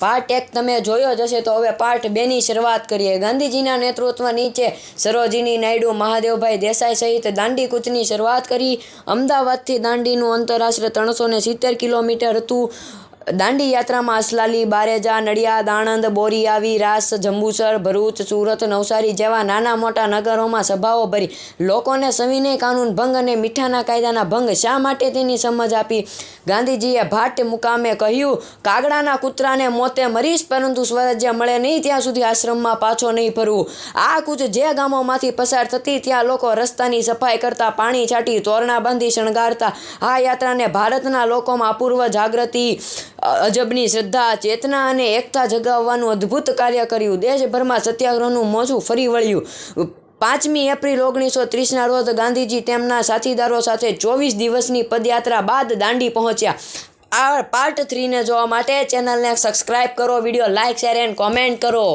Part એક તમે જોયો જ હશે, તો હવે પાર્ટ બેની શરૂઆત કરીએ. ગાંધીજીના નેતૃત્વ નીચે સરોજીની નાયડુ, મહાદેવભાઈ દેસાઈ સહિત દાંડી કૂચની શરૂઆત કરી. અમદાવાદથી દાંડીનું અંતર આશરે ત્રણસો ને સિત્તેર કિલોમીટર હતું. દાંડી યાત્રામાં અસલાલી, બારેજા, નડિયાદ, આણંદ બોરીયાવી રાસ, જંબુસર, ભરૂચ, સુરત, નવસારી જેવા નાના મોટા નગરોમાં સભાઓ ભરી. લોકોને સવિનય કાનૂન ભંગ અને મીઠાના કાયદાના ભંગ શા માટે તેની સમજ આપી? ગાંધીજીએ ભાટ મુકામે કહ્યું, કાગડાના કૂતરાને મોતે મરીશ, પરંતુ સ્વરાજ્ય મળે નહીં ત્યાં સુધી આશ્રમમાં પાછો નહીં ફરવું. આ કૂચ જે ગામોમાંથી પસાર થતી, ત્યાં લોકો રસ્તાની સફાઈ કરતા, પાણી છાંટી તોરણા બાંધી શણગારતા. આ યાત્રાને ભારતના લોકોમાં અપૂર્વ જાગૃતિ અજબની શ્રદ્ધા, ચેતના અને એકતા જગાવવાનું અદ્ભુત કાર્ય કર્યું. દેશભરમાં સત્યાગ્રહનું મોજું ફરી વળ્યું. પાંચમી એપ્રિલ ઓગણીસો ત્રીસના રોજ ગાંધીજી તેમના સાથીદારો સાથે ચોવીસ દિવસની પદયાત્રા બાદ દાંડી પહોંચ્યા. આ પાર્ટ થ્રીને જોવા માટે ચેનલને સબસ્ક્રાઇબ કરો video like share and comment કરો.